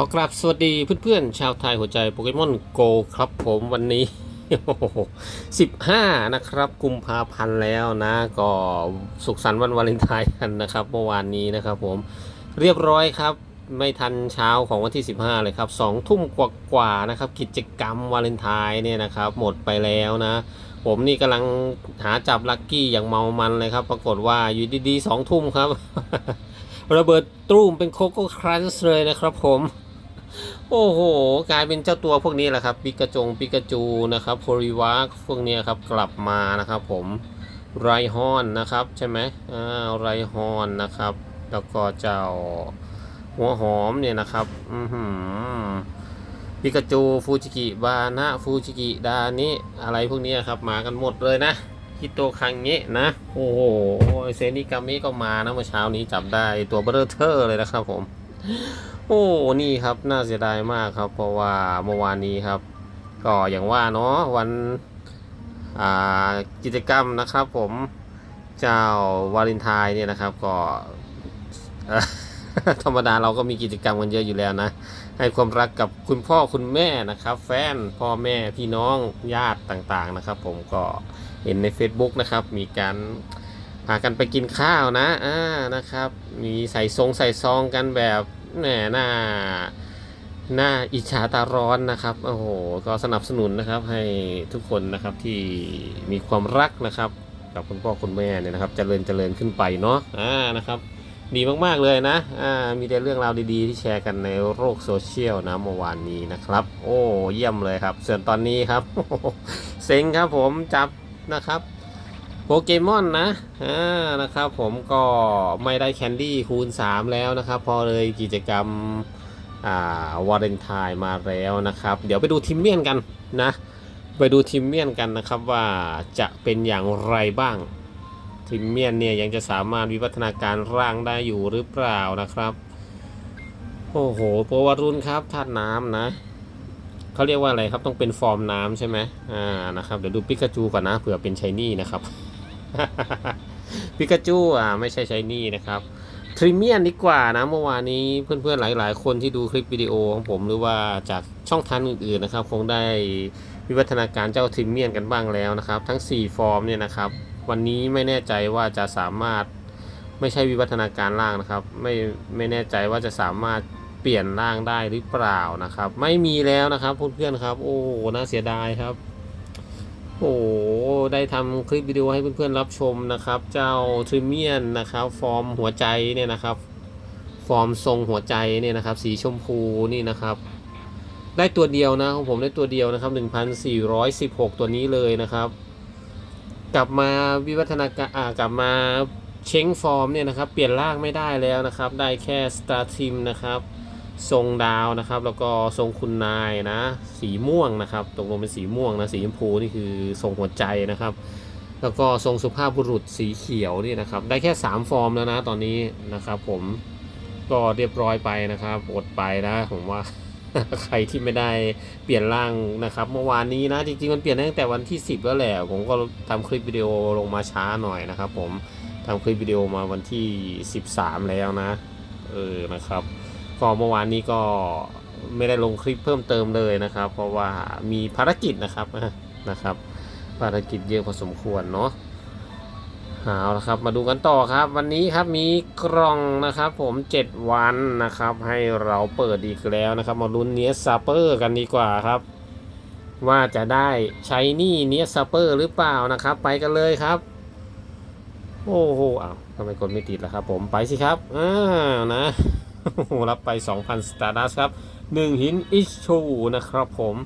ขอกราบสวัสดีเพื่อนๆชาวไทยหัวใจโปเกมอนโกครับผมวันนี้สิบห้านะครับกุมภาพันธ์แล้วนะ ก็สุขสันต์วันวาเลนไทน์กันนะครับเมื่อวานนี้นะครับผมเรียบร้อยครับ ไม่ทันเช้าของวันที่ 15 เลยครับสองทุ่มกว่าๆนะครับ กิจกรรมวาเลนไทน์เนี่ยนะครับ หมดไปแล้วนะ ผมนี่กำลังหาจับลัคกี้อย่างเมามันเลยครับ ปรากฏว่าอยู่ดีๆสองทุ่มครับระเบิดตู้มเป็นโคโค่ครันช์เลยนะครับผม โอ้โห กลายเป็นเจ้าตัวพวกนี้แหละครับปิกาจงปิกาจูนะครับโพริวาพวกนี้ครับกลับมานะครับผมไรฮอนนะครับใช่ไหมอ่าไรฮอนนะครับ แล้วก็เจ้าหัวหอมเนี่ยนะครับอือหือปิกาจูฟูจิกิบานะฟูจิกิดานิอะไรพวกนี้ครับมากันหมดเลยนะฮิโตคังเงะนะ โอ้โหเซนิกามิก็มานะเมื่อเช้านี้จับได้ตัวเบอร์เทอร์เลยนะครับผม โอ้นี่ครับน่าเสียดายมากครับ เพราะว่าเมื่อวานนี้ครับ ก็อย่างว่าเนาะวันกิจกรรมนะครับ ผมเจ้าวาเลนไทน์เนี่ยนะครับ ก็ธรรมดาเราก็มีกิจกรรมกันเยอะอยู่แล้วนะ ให้ความรักกับคุณพ่อคุณแม่นะครับ แฟนพ่อแม่พี่น้องญาติต่างๆนะครับ ผมก็เห็นใน Facebook นะครับ มีการพากันไปกินข้าวนะอ่านะครับ มีใส่ทรงใส่ซองกันแบบ แหมน้าหน้าอิจฉาตาร้อนนะครับโอ้โหก็สนับสนุนนะครับให้ทุกคนนะครับที่มีความรักนะครับกับคุณพ่อคุณแม่เนี่ยนะครับเจริญเจริญขึ้นไปเนาะอ่านะครับดีมากๆเลยนะอ่ามีแต่เรื่องราวดีๆ ที่แชร์กันในโลกโซเชียลนะเมื่อวานนี้นะครับ โอ้เยี่ยมเลยครับ ส่วนตอนนี้ครับเซ็งครับผมจับนะครับ โปเกมอนนะอ่านะครับผมก็ไม่ได้แคนดี้คูณ 3 แล้วนะครับ พอเลยกิจกรรมอ่าวาเลนไทน์มาแล้วนะครับ เดี๋ยวไปดูทิมเมียนกันนะ ไปดูทิมเมียนกันนะครับว่าจะเป็นอย่างไรบ้างทิมเมียนเนี่ยยังจะสามารถวิวัฒนาการร่างได้อยู่หรือเปล่านะครับ โอ้โหโปวารุณครับธาตุน้ำนะเขาเรียกว่าอะไรครับต้องเป็นฟอร์มน้ำใช่ไหมอ่านะครับเดี๋ยวดูปิกาจูก่อนนะเผื่อเป็นชายนี่นะครับ ปิกาจูอ่าไม่ใช่ใชายนี่นะครับทริเมียนดีกว่านะเมื่อวานนี้เพื่อนๆหลาย ๆ คนที่ดูคลิปวิดีโอของผมหรือว่าจากช่องทางอื่นๆนะครับ คงได้วิวัฒนาการเจ้าทริเมียนกันบ้างแล้วนะครับ ทั้ง 4 ฟอร์มเนี่ยนะครับ วันนี้ไม่แน่ใจว่าจะสามารถไม่ใช่วิวัฒนาการร่างนะครับ ไม่ไม่แน่ใจว่าจะสามารถเปลี่ยนร่างได้หรือเปล่านะครับ ไม่มีแล้วนะครับเพื่อนๆครับ โอ้น่าเสียดายครับ โอ้ได้ทำคลิปวิดีโอให้เพื่อนๆรับชมนะครับ เจ้าทริเมียนนะครับ ฟอร์มหัวใจเนี่ยนะครับ ฟอร์มทรงหัวใจเนี่ยนะครับ สีชมพูนี่นะครับ ได้ตัวเดียวนะของผมได้ตัวเดียวนะครับ 1,416 ตัวนี้เลยนะครับ กลับมาวิวัฒนาการกลับมาเช้งฟอร์มเนี่ยนะครับ เปลี่ยนร่างไม่ได้แล้วนะครับ ได้แค่สตาร์ทิมนะครับ ทรงดาวนะครับ แล้วก็ทรงคุณนายนะ สีม่วงนะครับตกลงเป็นสีม่วงนะสีชมพูนี่คือทรงหัวใจนะครับ แล้วก็ทรงสุภาพบุรุษสีเขียวนี่นะครับ ได้แค่ 3 ฟอร์มแล้วนะตอนนี้นะครับ ผมก็เรียบร้อยไปนะครับอดไปนะผมว่าใครที่ไม่ได้เปลี่ยนร่างนะครับ เมื่อวานนี้นะจริงๆมันเปลี่ยนได้ตั้งแต่วันที่ 10 แล้วแหละผมก็ทำคลิปวิดีโอลงมาช้าหน่อยนะครับ ผมทำคลิปวิดีโอมาวันที่ 13 แล้วนะเออนะครับ ก็เมื่อวานนี้ก็ไม่ได้ลงคลิปเพิ่มเติมเลยนะครับ เพราะว่ามีภารกิจนะครับนะครับ ภารกิจเยอะพอสมควรเนาะเอาละครับมาดูกันต่อครับ วันนี้ครับมีกล่องนะครับผม 7 วันนะครับ ให้เราเปิดอีกแล้วนะครับ มาลุ้นเนียซาเปอร์กันดีกว่าครับ ว่าจะได้ใช้หนี่เนียซาเปอร์หรือเปล่านะครับ ไปกันเลยครับ โอ้โหอ้าวทำไมกดไม่ติดล่ะครับ ผมไปสิครับอ่านะ รับไป 2,000 Stardust ครับ 1 หินอิชูนะครับผม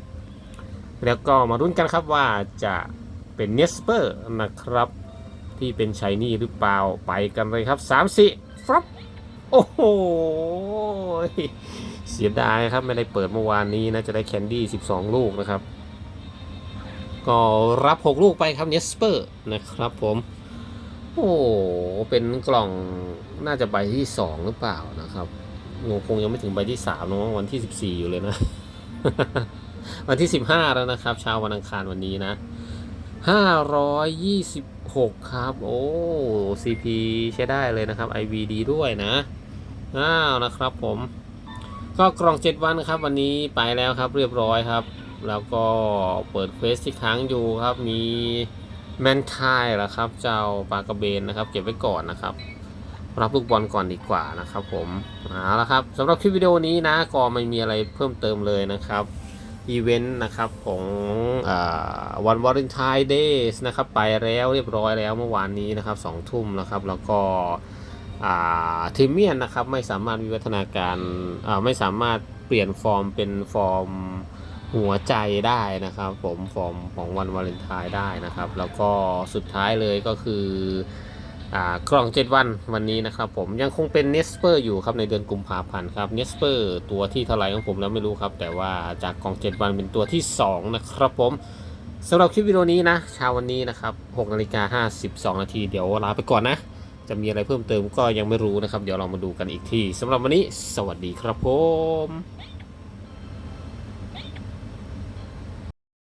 แล้วก็มารุ้นกันครับว่าจะเป็นเนสเปอร์นะครับ ที่เป็นชายนี่หรือเปล่าไปกันเลยครับ3 4ฟรับโอ้โห เสียดายครับไม่ได้เปิดเมื่อวานนี้นะจะได้แคนดี้ 12 ลูกนะครับ ก็รับ 6 ลูกไปครับเนสเปอร์นะครับผมโอ้เป็นกล่องน่าจะใบที่สองหรือเปล่านะครับ คงยังไม่ถึงใบที่สามนะวันที่สิบสี่อยู่เลยนะ วันที่สิบห้าแล้วนะครับเช้าวันอังคารวันนี้นะห้าร้อยยี่สิบหกครับ โอ้ CP ใช้ได้เลยนะครับ IVD ด้วยนะอ้าวนะครับผม ก็กล่องเจ็ดวันครับ วันนี้ไปแล้วครับเรียบร้อยครับ แล้วก็เปิดเควสที่ค้างอยู่ครับมีแมนคายแล้วครับ เจ้าปลากระเบนนะครับ เก็บไว้ก่อนนะครับ รับลูกบอลก่อนดีกว่านะครับผมเอาละครับสำหรับคลิปวิดีโอนี้นะก็ไม่มีอะไรเพิ่มเติมเลยนะครับอีเวนต์นะครับของวันวาเลนไทน์เดย์นะครับไปแล้วเรียบร้อยแล้วเมื่อวานนี้นะครับสองทุ่มนะครับแล้วก็ทีมเมียนนะครับไม่สามารถวิวัฒนาการไม่สามารถเปลี่ยนฟอร์มเป็นฟอร์มหัวใจได้นะครับผมฟอร์มของวันวาเลนไทน์ได้นะครับ แล้วก็สุดท้ายเลยก็คือ กล่อง 7 วันวันนี้นะครับผมยังคงเป็นเนสเปอร์อยู่ครับในเดือนกุมภาพันธ์ครับเนสเปอร์ตัวที่เท่าไหร่ของผมแล้วไม่รู้ครับ แต่ว่าจากกล่อง 7 วันเป็นตัวที่ 2 นะครับผมสำหรับคลิปวิดีโอนี้นะเช้าวันนี้นะครับ6นาฬิกา52นาทีเดี๋ยวลาไปก่อนนะ จะมีอะไรเพิ่มเติมก็ยังไม่รู้นะครับ เดี๋ยวเรามาดูกันอีกทีสำหรับวันนี้ สวัสดีครับผม